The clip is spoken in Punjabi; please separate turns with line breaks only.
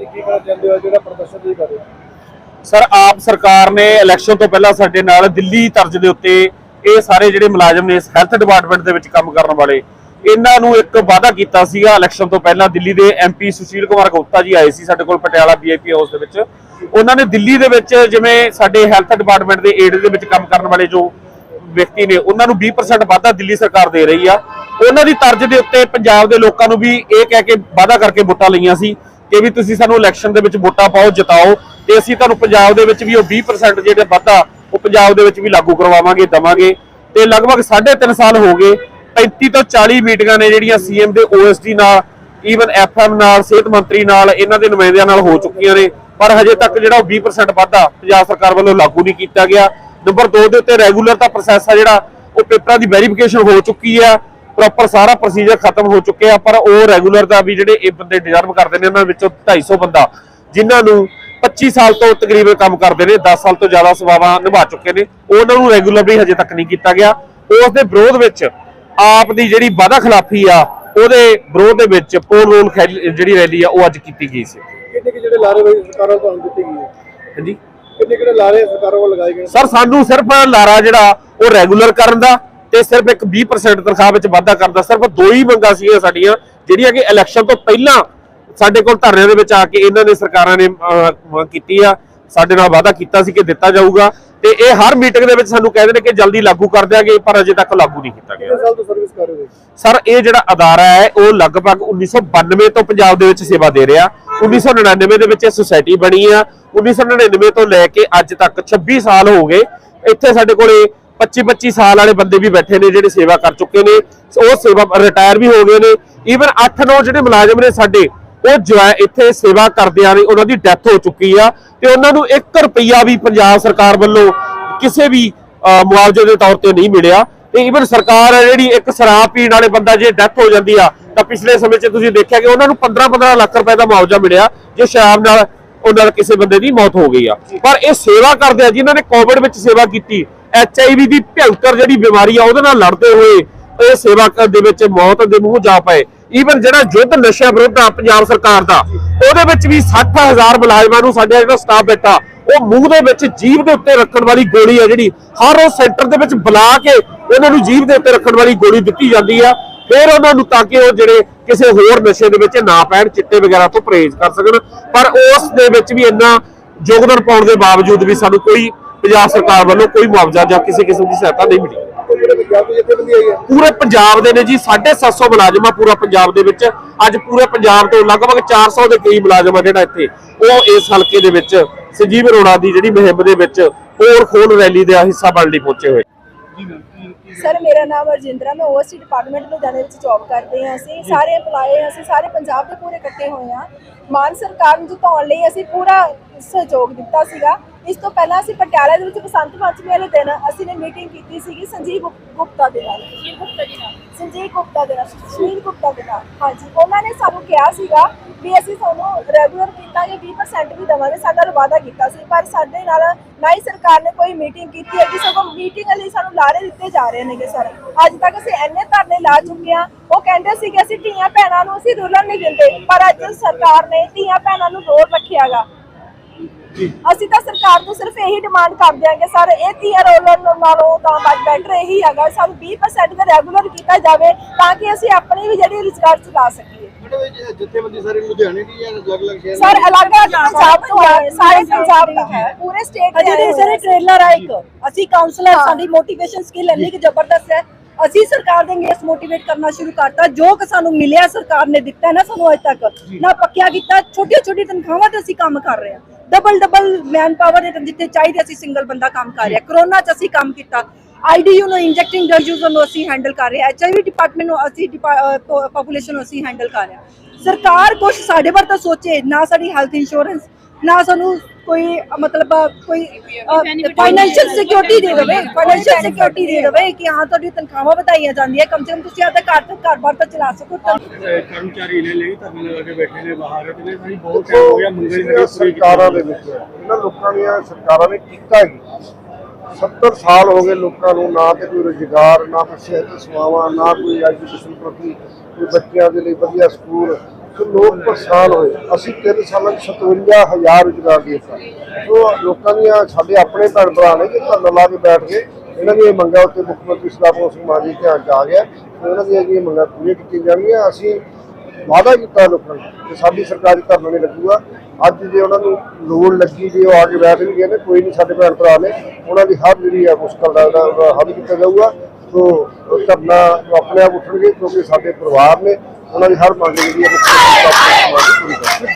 ਕੀ ਜਿਹੜਾ ਪ੍ਰਦਰਸ਼ਨ ਤੁਸੀਂ ਕਰ ਰਹੇ ਹੋ?
ਸਰ, ਆਪ ਸਰਕਾਰ ਨੇ ਇਲੈਕਸ਼ਨ ਤੋਂ ਪਹਿਲਾਂ ਸਾਡੇ ਨਾਲ ਦਿੱਲੀ ਤਰਜ਼ ਦੇ ਉੱਤੇ ਇਹ ਸਾਰੇ ਜਿਹੜੇ ਮੁਲਾਜ਼ਮ ਨੇ ਹੈਲਥ ਡਿਪਾਰਟਮੈਂਟ ਦੇ ਵਿੱਚ ਕੰਮ ਕਰਨ ਵਾਲੇ, ਇਹਨਾਂ ਨੂੰ ਇੱਕ ਵਾਅਦਾ ਕੀਤਾ ਸੀਗਾ ਇਲੈਕਸ਼ਨ ਤੋਂ ਪਹਿਲਾਂ ਦਿੱਲੀ ਦੇ ਐਮਪੀ ਸੁਸ਼ੀਲ ਕੁਮਾਰ ਗੁਪਤਾ ਜੀ ਆਏ ਸੀ ਸਾਡੇ ਕੋਲ ਪਟਿਆਲਾ ਵੀਆਈਪੀ ਹਾਊਸ ਦੇ ਵਿੱਚ। ਉਹਨਾਂ ਨੇ ਦਿੱਲੀ ਦੇ ਵਿੱਚ ਜਿਵੇਂ ਸਾਡੇ ਹੈਲਥ ਡਿਪਾਰਟਮੈਂਟ ਦੇ ਏਡ ਦੇ ਵਿੱਚ ਕੰਮ ਕਰਨ ਵਾਲੇ ਜੋ ਵਿਅਕਤੀ ਨੇ, ਉਹਨਾਂ ਨੂੰ 20% ਵਾਧਾ ਦਿੱਲੀ ਸਰਕਾਰ ਦੇ ਰਹੀ ਆ। ਉਹਨਾਂ ਦੀ ਤਰਜ਼ ਦੇ ਉੱਤੇ ਪੰਜਾਬ ਦੇ ਲੋਕਾਂ ਨੂੰ ਵੀ ਇਹ ਕਹਿ ਕੇ ਵਾਅਦਾ ਕਰਕੇ ਵੋਟਾਂ ਲਈਆਂ ਸੀ। ਕਿ ਵੀ ਤੁਸੀਂ ਸਾਨੂੰ ਇਲੈਕਸ਼ਨ ਦੇ ਵਿੱਚ ਵੋਟਾਂ ਪਾਓ, ਜਿਤਾਓ। ਤੇ ਅਸੀਂ ਤੁਹਾਨੂੰ ਪੰਜਾਬ ਦੇ ਵਿੱਚ ਵੀ ਉਹ 20% ਜਿਹੜੇ ਵਾਧਾ, ਉਹ ਪੰਜਾਬ ਦੇ ਵਿੱਚ ਵੀ ਲਾਗੂ ਕਰਵਾਵਾਂਗੇ, ਦਵਾਂਗੇ। ਤੇ ਲਗਭਗ 3.5 ਸਾਲ ਹੋ ਗਏ 35 ਤੋਂ 40 ਮੀਟਿੰਗਾਂ ਨੇ ਜਿਹੜੀਆਂ ਸੀਐਮ ਦੇ ਓਐਸਡੀ ਨਾਲ ਈਵਨ ਐਫਐਮ ਨਾਲ, ਸਿਹਤ ਮੰਤਰੀ ਨਾਲ, ਇਹਨਾਂ ਦੇ ਨੁਮਾਇੰਦਿਆਂ ਨਾਲ ਹੋ ਚੁੱਕੀਆਂ ਨੇ। ਪਰ ਹਜੇ ਤੱਕ ਜਿਹੜਾ ਉਹ 20% ਵਾਧਾ ਪੰਜਾਬ ਸਰਕਾਰ ਵੱਲੋਂ ਲਾਗੂ ਨਹੀਂ ਕੀਤਾ ਗਿਆ। ਨੰਬਰ 2 ਦੇ ਉੱਤੇ ਰੈਗੂਲਰ ਦਾ ਪ੍ਰੋਸੈਸ ਆ ਜਿਹੜਾ, ਉਹ ਪੇਪਰਾਂ ਦੀ ਵੈਰੀਫਿਕੇਸ਼ਨ ਹੋ ਚੁੱਕੀ ਆ। ਪ੍ਰੋਪਰ ਸਾਰਾ ਪ੍ਰੋਸੀਜਰ ਖਤਮ ਹੋ ਚੁੱਕਿਆ ਪਰ ਉਹ ਰੈਗੂਲਰ ਦਾ ਵੀ ਜਿਹੜੇ ਇਹ ਬੰਦੇ ਡਿਜ਼ਰਵ ਕਰਦੇ ਨੇ ਉਹਨਾਂ ਵਿੱਚੋਂ 250 ਬੰਦਾ ਜਿਨ੍ਹਾਂ ਨੂੰ 25 ਸਾਲ ਤੋਂ ਤਕਰੀਬਨ ਕੰਮ ਕਰਦੇ ਨੇ 10 ਸਾਲ ਤੋਂ ਜ਼ਿਆਦਾ ਸੇਵਾਵਾਂ ਨਿਭਾ ਚੁੱਕੇ ਨੇ ਉਹਨਾਂ ਨੂੰ ਰੈਗੂਲਰ ਵੀ ਹਜੇ ਤੱਕ ਨਹੀਂ ਕੀਤਾ ਗਿਆ। ਉਸ ਦੇ ਵਿਰੋਧ ਵਿੱਚ ਆਪ ਦੀ ਜਿਹੜੀ ਵਾਅਦਾ ਖਿਲਾਫੀ ਆ ਉਹਦੇ ਵਿਰੋਧ ਦੇ ਵਿੱਚ ਪੋਲ ਰੋਲ ਜਿਹੜੀ ਰੈਲੀ ਆ ਉਹ ਅੱਜ ਕੀਤੀ ਗਈ ਸੀ।
ਕਿੰਨੇ ਕਿ ਜਿਹੜੇ ਲਾਰੇ ਹੋਏ ਸਰਕਾਰਾਂ ਤੁਹਾਨੂੰ ਦਿੱਤੀ ਗਈ ਹੈ?
ਹਾਂਜੀ?
ਕਿੰਨੇ ਕਿਹੜੇ ਲਾਰੇ ਸਰਕਾਰਾਂ ਵੱਲੋਂ ਲਗਾਏ ਗਏ?
ਸਰ ਸਾਨੂੰ ਸਿਰਫ ਲਾਰਾ ਜਿਹੜਾ ਉਹ ਰੈਗੂਲਰ ਕਰਨ ਦਾ ਤੇ ਸਿਰਫ ਇੱਕ 20% ਤਨਖਾਹ ਵਿੱਚ ਵਾਧਾ ਕਰਨ ਦਾ ਸਿਰਫ ਦੋ ਹੀ ਮੰਗਾਂ ਸੀਗੀਆਂ ਸਾਡੀਆਂ ਜਿਹੜੀਆਂ ਕਿ ਇਲੈਕਸ਼ਨ ਤੋਂ ਪਹਿਲਾਂ ਸਾਡੇ ਕੋਲ ਧਰਨਿਆਂ ਦੇ ਵਿੱਚ ਆ ਕੇ ਇਹਨਾਂ ਨੇ ਸਰਕਾਰਾਂ ਨੇ ਕੀਤੀ ਆ। ਸਾਡੇ ਨਾਲ ਵਾਅਦਾ ਕੀਤਾ ਸੀ ਕਿ ਦਿੱਤਾ ਜਾਊਗਾ। ਤੇ ਇਹ ਹਰ ਮੀਟਿੰਗ ਦੇ ਵਿੱਚ ਸਾਨੂੰ ਕਹਿੰਦੇ ਨੇ ਕਿ ਜਲਦੀ ਲਾਗੂ ਕਰ ਦਿਆਂਗੇ ਪਰ ਅਜੇ ਤੱਕ ਲਾਗੂ ਨਹੀਂ ਕੀਤਾ ਗਿਆ।
ਕਿੰਨੇ ਸਾਲ ਤੋਂ ਸਰਵਿਸ ਕਰ ਰਹੇ ਹੋ?
ਸਰ ਇਹ ਜਿਹੜਾ ਅਦਾਰਾ ਹੈ ਉਹ ਲਗਭਗ 1992 ਤੋਂ ਪੰਜਾਬ ਦੇ ਵਿੱਚ ਸੇਵਾ ਦੇ ਰਿਹਾ। 1999 ਦੇ ਵਿੱਚ ਇਹ ਸੁਸਾਇਟੀ ਬਣੀ ਆ। 1999 ਤੋਂ ਲੈ ਕੇ ਅੱਜ ਤੱਕ 26 ਸਾਲ ਹੋ ਗਏ। ਇੱਥੇ ਸਾਡੇ ਕੋਲੇ 25 25 ਸਾਲ ਵਾਲੇ ਬੰਦੇ ਵੀ ਬੈਠੇ ਨੇ ਜਿਹੜੇ ਸੇਵਾ ਕਰ ਚੁੱਕੇ ਨੇ, ਉਹ ਸੇਵਾ ਰਿਟਾਇਰ ਵੀ ਹੋ ਗਏ ਨੇ। ਈਵਨ 8-9 ਜਿਹੜੇ ਮੁਲਾਜ਼ਮ ਨੇ ਸਾਡੇ, ਉਹ ਜੋ ਇੱਥੇ ਸੇਵਾ ਕਰਦਿਆਂ ਨੇ, ਉਹਨਾਂ ਦੀ ਡੈਥ ਹੋ ਚੁੱਕੀ ਆ ਤੇ ਉਹਨਾਂ ਨੂੰ 1 ਰੁਪਈਆ ਵੀ ਪੰਜਾਬ ਸਰਕਾਰ ਵੱਲੋਂ ਕਿਸੇ ਵੀ ਮੁਆਵਜ਼ੇ ਦੇ ਤੌਰ ਤੇ ਨਹੀਂ ਮਿਲਿਆ। ਤੇ ਈਵਨ ਸਰਕਾਰ ਹੈ ਜਿਹੜੀ ਇੱਕ ਸ਼ਰਾਬ ਪੀਣ ਵਾਲੇ ਬੰਦਾ ਜੇ ਡੈਥ ਹੋ ਜਾਂਦੀ ਆ, ਤਾਂ ਪਿਛਲੇ ਸਮੇਂ 'ਚ ਤੁਸੀਂ ਦੇਖਿਆ ਕਿ ਉਹਨਾਂ ਨੂੰ 15-15 ਲੱਖ ਰੁਪਏ ਦਾ ਮੁਆਵਜ਼ਾ ਮਿਲਿਆ, ਜੇ ਸ਼ਰਾਬ ਨਾਲ ਉਹਨਾਂ ਨਾਲ ਕਿਸੇ ਬੰਦੇ ਦੀ ਮੌਤ ਹੋ ਗਈ ਆ। ਪਰ ਇਹ ਸੇਵਾ ਕਰਦੇ ਆ ਜਿਨ੍ਹਾਂ ਨੇ ਕੋਵਿਡ ਵਿੱਚ ਸੇਵਾ ਕੀਤੀ। ਐਚਆਈਵੀ ਦੀ ਭਿਅੰਕਰ ਜਿਹੜੀ ਬਿਮਾਰੀ ਆ, ਉਹਦੇ ਨਾਲ ਲੜਦੇ ਹੋਏ ਇਹ ਸੇਵਾ ਦੇ ਵਿੱਚ ਮੌਤ ਦੇ ਮੂੰਹ ਜਾ ਪਏ। ਈਵਨ ਜਿਹੜਾ ਯੁੱਧ ਨਸ਼ਾ ਵਿਰੁੱਧ ਆ ਪੰਜਾਬ ਸਰਕਾਰ ਦਾ, ਉਹਦੇ ਵਿੱਚ ਵੀ 60000 ਮੁਲਾਜ਼ਮਾਂ ਨੂੰ ਸਾਡਾ ਜਿਹੜਾ ਸਟਾਫ ਬੈਠਾ, ਉਹ ਮੂੰਹ ਦੇ ਵਿੱਚ ਜੀਭ ਦੇ ਉੱਤੇ ਰੱਖਣ ਵਾਲੀ ਗੋਲੀ ਆ ਜਿਹੜੀ, ਹਰ ਉਹ ਸੈਂਟਰ ਦੇ ਵਿੱਚ ਬੁਲਾ ਕੇ ਉਹਨਾਂ ਨੂੰ ਜੀਭ ਦੇ ਉੱਤੇ ਰੱਖਣ ਵਾਲੀ ਗੋਲੀ ਦਿੱਤੀ ਜਾਂਦੀ ਆ। ਫਿਰ ਉਹਨਾਂ ਨੂੰ ਤਾਂ ਕਿ ਉਹ ਜਿਹੜੇ ਕਿਸੇ ਹੋਰ ਨਸ਼ੇ ਦੇ ਵਿੱਚ ਨਾ ਪੈਣ, ਚਿੱਟੇ ਵਗੈਰਾ ਤੋਂ ਪਰਹੇਜ਼ ਕਰ ਸਕਣ। ਪਰ ਉਸ ਦੇ ਵਿੱਚ ਵੀ ਇੰਨਾ ਯੋਗਦਾਨ ਪਾਉਣ ਦੇ ਬਾਵਜੂਦ ਵੀ ਸਾਨੂੰ ਕੋਈ ਪੰਜਾਬ ਸਰਕਾਰ ਵੱਲੋਂ ਕੋਈ ਮੁਆਵਜ਼ਾ ਜਾਂ ਕਿਸੇ ਕਿਸਮ ਦੀ ਸਹਾਇਤਾ ਨਹੀਂ ਮਿਲੀ। ਪੂਰੇ ਪੰਜਾਬ ਦੇ ਨੇ ਜੀ 750 ਮੁਲਾਜ਼ਮ ਆ ਪੂਰਾ ਪੰਜਾਬ ਦੇ ਵਿੱਚ। ਅੱਜ ਪੂਰੇ ਪੰਜਾਬ ਤੋਂ ਲਗਭਗ 400 ਦੇ ਕਰੀਬ ਮੁਲਾਜ਼ਮ ਆ ਜਿਹੜਾ ਇੱਥੇ। ਉਹ ਇਸ ਹਲਕੇ ਦੇ ਵਿੱਚ ਸੰਜੀਵ ਅਰੋੜਾ ਦੀ ਜਿਹੜੀ ਮੁਹਿੰਮ ਦੇ ਵਿੱਚ ਹੋਰ ਖੋਲ ਰੈਲੀ ਦਾ ਹਿੱਸਾ ਬਣਨ ਲਈ ਪਹੁੰਚੇ ਹੋਏ।
ਸਰ ਮੇਰਾ ਨਾਮ ਅਰਜਿੰਦਰਾ ਮੈਂ ਓਵਰਸੀ ਡਿਪਾਰਟਮੈਂਟ ਲੁਧਿਆਣੇ ਵਿੱਚ ਜੌਬ ਕਰਦੇ ਹਾਂ ਅਸੀਂ। ਸਾਰੇ EMPLOYE ਅਸੀਂ ਸਾਰੇ ਪੰਜਾਬ ਦੇ ਪੂਰੇ ਇਕੱਠੇ ਹੋਏ ਹਾਂ। ਮਾਨ ਸਰਕਾਰ ਨੂੰ ਜਿਤਾਉਣ ਲਈ ਅਸੀਂ ਪੂਰਾ ਸਹਿਯੋਗ ਦਿੱਤਾ ਸੀਗਾ। ਇਸ ਤੋਂ ਪਹਿਲਾਂ ਅਸੀਂ ਪਟਿਆਲਾ ਦੇ ਵਿੱਚ ਬਸੰਤ ਪੰਚਮੀ ਵਾਲੇ ਦਿਨ ਅਸੀਂ ਨੇ ਮੀਟਿੰਗ ਕੀਤੀ ਸੀਗੀ ਸੰਜੀਵ ਗੁਪ- ਗੁਪਤਾ ਦੇ ਨਾਲ। ਗੁਪਤਾ ਜੀ ਨਾਲ। ਸੰਜੀਵ ਗੁਪਤਾ ਦੇ ਨਾਲ ਸੁਨੀਲ ਗੁਪਤਾ ਦੇ ਨਾਲ। ਹਾਂਜੀ ਉਹਨਾਂ ਨੇ ਸਾਨੂੰ ਕਿਹਾ ਸੀਗਾ ਵੀ ਅਸੀਂ ਤੁਹਾਨੂੰ ਰੈਗੂਲਰ ਕੀਤਾਂਗੇ 20% ਵੀ ਦੇਵਾਂਗੇ। ਸਾਡਾ ਵਾਅਦਾ ਕੀਤਾ ਸੀ ਪਰ ਸਾਡੇ ਨਾਲ ਨਾ ਹੀ ਸਰਕਾਰ ਨੇ ਕੋਈ ਮੀਟਿੰਗ ਕੀਤੀ ਹੈ ਕਿ ਸਗੋਂ ਮੀਟਿੰਗ ਲਈ ਸਾਨੂੰ ਲਾਰੇ ਦਿੱਤੇ ਜਾ ਰਹੇ ਨੇਗੇ ਸਰ। ਅੱਜ ਤੱਕ ਅਸੀਂ ਇੰਨੇ ਧਰਨੇ ਲਾ ਚੁੱਕੇ ਹਾਂ। ਉਹ ਕਹਿੰਦੇ ਸੀ ਕਿ ਅਸੀਂ ਧੀਆਂ ਭੈਣਾਂ ਨੂੰ ਅਸੀਂ ਰੁਲਣ ਨਹੀਂ ਦਿੰਦੇ ਪਰ ਅੱਜ ਸਰਕਾਰ ਨੇ ਧੀਆਂ ਭੈਣਾਂ ਨੂੰ ਰੋਲ ਰੱਖਿਆਗਾ। ਅਸੀਂ ਤਾਂ ਸਰਕਾਰ ਤੋਂ ਸਿਰਫ ਇਹੀ ਡਿਮਾਂਡ ਕਰਦੇ ਆਂਗੇ ਸਰ ਇਹ ਧੀਆਂ ਰੋਲਣ ਨਾਲੋਂ ਤਾਂ ਬੈਟ ਬੈਟਰ ਇਹੀ ਹੈਗਾ ਸਾਨੂੰ 20% ਦਾ ਰੈਗੂਲਰ ਕੀਤਾ ਜਾਵੇ ਤਾਂ ਕਿ ਅਸੀਂ ਆਪਣੀ ਵੀ ਜਿਹੜੀ ਰੁਜ਼ਗਾਰ ਚਲਾ ਸਕੀਏ।
ਜਥੇਬੰਦੀ ਸਾਰੇ ਲੁਧਿਆਣੇ ਦੀ ਜਾਂ ਅਲੱਗ-ਅਲੱਗ ਸ਼ਹਿਰ
ਸਰ ਅਲੱਗ ਅਲੱਗ ਪੰਜਾਬ ਤੋਂ ਹੈ ਸਾਰੇ ਪੰਜਾਬ ਦਾ ਹੈ। ਪੂਰੇ ਸਟੇਟ ਦੇ
ਸਾਰੇ ਟ੍ਰੇਲਰ ਆ ਇੱਕ। ਅਸੀਂ ਕਾਉਂਸਲਰ
ਹਾਂ।
ਸਾਡੀ ਮੋਟੀਵੇਸ਼ਨ ਸਕਿੱਲ ਇੰਨੀ ਕਿ ਜ਼ਬਰਦਸਤ ਹੈ। ਅਸੀਂ ਸਰਕਾਰ ਦੇ ਅੰਗੇਸ ਮੋਟੀਵੇਟ ਕਰਨਾ ਸ਼ੁਰੂ ਕਰਤਾ ਜੋ ਕਿ ਸਾਨੂੰ ਮਿਲਿਆ ਸਰਕਾਰ ਨੇ ਦਿੱਤਾ ਨਾ ਸਾਨੂੰ ਅੱਜ ਤੱਕ ਨਾ ਪੱਕਿਆ ਕੀਤਾ ਛੋਟੀਆਂ ਛੋਟੀਆਂ ਤਨਖਾਹਾਂ ਤੇ ਅਸੀਂ ਕੰਮ ਕਰ ਰਹੇ ਹਾਂ। ਡਬਲ ਡਬਲ ਮੈਨ ਪਾਵਰ ਦੇ ਜਿੱਥੇ ਚਾਹੀਦੇ ਅਸੀਂ ਸਿੰਗਲ ਬੰਦਾ ਕੰਮ ਕਰ ਰਿਹਾ। ਕਰੋਨਾ 'ਚ ਅਸੀਂ ਕੰਮ ਕੀਤਾ। ਆਈਡੀਯੂ ਨੂੰ ਇੰਜੈਕਟਿੰਗ ਡਰਗਸ ਨੂੰ ਅਸੀਂ ਹੈਂਡਲ ਕਰ ਰਹੇ ਹਾਂ। ਐਚਆਈਵੀ ਡਿਪਾਰਟਮੈਂਟ ਨੂੰ ਅਸੀਂ ਪੋਪੂਲੇਸ਼ਨ ਨੂੰ ਅਸੀਂ ਹੈਂਡਲ ਕਰ ਰਹੇ ਹਾਂ। ਸਰਕਾਰ ਕੁਝ ਸਾਡੇ ਬਾਰੇ ਤਾਂ ਸੋਚੇ ਨਾ ਸਾਡੀ ਹੈਲਥ ਇੰਸ਼ੋਰੈਂਸ ਨਾ ਸਾਨੂੰ ਕੋਈ ਅ, ਮਤਲਬ ਅ, ਕੋਈ ਫਾਈਨੈਂਸ਼ੀਅਲ ਸਿਕਿਉਰਿਟੀ ਦੇ ਦੇਵੇ। ਫਾਈਨੈਂਸ਼ੀਅਲ ਸਿਕਿਉਰਿਟੀ ਦੇ ਦੇਵੇ ਕਿ ਹਾਂ ਤੁਹਾਡੀ ਤਨਖਾਹਾਂ ਵਧਾਈਆਂ ਜਾਂਦੀਆਂ। ਕਮ ਸੇ ਕਮ ਤੁਸੀਂ ਆਪਦਾ ਘਰ ਤੋਂ ਘਰ-ਬਾਰ ਤਾਂ ਚਲਾ ਸਕੋ। ਤਾਂ
ਕਰਮਚਾਰੀ ਨੇ ਲਈ ਧਰਨੇ ਲਗਾ ਕੇ ਬੈਠੇ ਨੇ ਬਾਹਰ। ਤੇ ਸਾਡੀ ਬਹੁਤ ਟਾਈਮ ਹੋ ਗਿਆ ਮੰਗਲ
ਪਿਛਲੀਆਂ ਸਰਕਾਰਾਂ ਦੇ ਵਿੱਚ ਇਹਨਾਂ ਲੋਕਾਂ ਦੀਆਂ ਸਰਕਾਰਾਂ ਨੇ ਕੀਤਾ ਹੀ 70 ਸਾਲ ਹੋ ਗਏ ਲੋਕਾਂ ਨੂੰ ਨਾ ਤੇ ਕੋਈ ਰੁਜ਼ਗਾਰ ਨਾ ਕੋਈ ਸਿਹਤ ਸੇਵਾਵਾਂ ਨਾ ਕੋਈ ਐਜੂਕੇਸ਼ਨ ਪ੍ਰਤੀ ਕੋਈ ਬੱਚਿਆਂ ਦੇ ਲਈ ਵਧੀਆ ਸਕੂਲ ਸੋ ਲੋਕ ਪਰੇਸ਼ਾਨ ਹੋਏ। ਅਸੀਂ 3 ਸਾਲਾਂ 'ਚ 57000 ਰੁਜ਼ਗਾਰ ਦੇ ਦਿੱਤਾ। ਸੋ ਲੋਕਾਂ ਦੀਆਂ ਸਾਡੇ ਆਪਣੇ ਭੈਣ ਭਰਾ ਨੇ ਕਿ ਧਰਨਾ ਲਾ ਕੇ ਬੈਠ ਗਏ, ਇਹਨਾਂ ਦੀਆਂ ਮੰਗਾਂ ਉੱਤੇ ਮੁੱਖ ਮੰਤਰੀ ਸਰਦਾਰ ਸਿੰਘ ਮਾਨ ਜੀ ਧਿਆਨ 'ਚ ਆ ਗਿਆ ਉਹਨਾਂ ਦੀਆਂ ਜਿਹੜੀਆਂ ਮੰਗਾਂ ਪੂਰੀਆਂ ਕੀਤੀਆਂ ਜਾਣਗੀਆਂ, ਅਸੀਂ ਵਾਅਦਾ ਕੀਤਾ ਲੋਕਾਂ ਨੂੰ ਕਿ ਸਾਡੀ ਸਰਕਾਰ ਦੀ ਧਰਨਾ ਨਹੀਂ ਲੱਗੂਗਾ। ਅੱਜ ਜੇ ਉਹਨਾਂ ਨੂੰ ਲੋੜ ਲੱਗੀ ਜੇ ਉਹ ਆ ਕੇ ਬੈਠ ਵੀ ਨੇ ਕੋਈ ਨਹੀਂ ਸਾਡੇ ਭੈਣ ਭਰਾ ਨੇ, ਉਹਨਾਂ ਦੀ ਹਰ ਜਿਹੜੀ ਹੈ ਮੁਸ਼ਕਲ ਦਾ ਹੱਲ ਕੀਤਾ ਜਾਊਗਾ। ਸੋ ਧਰਨਾ ਆਪਣੇ ਆਪ ਉੱਠਣਗੇ ਕਿਉਂਕਿ ਸਾਡੇ ਪਰਿਵਾਰ ਨੇ ਉਹਨਾਂ ਦੀ ਹਰ ਮੰਗ ਜਿਹੜੀ ਹੈ ਪੂਰੀ ਕਰਨਗੇ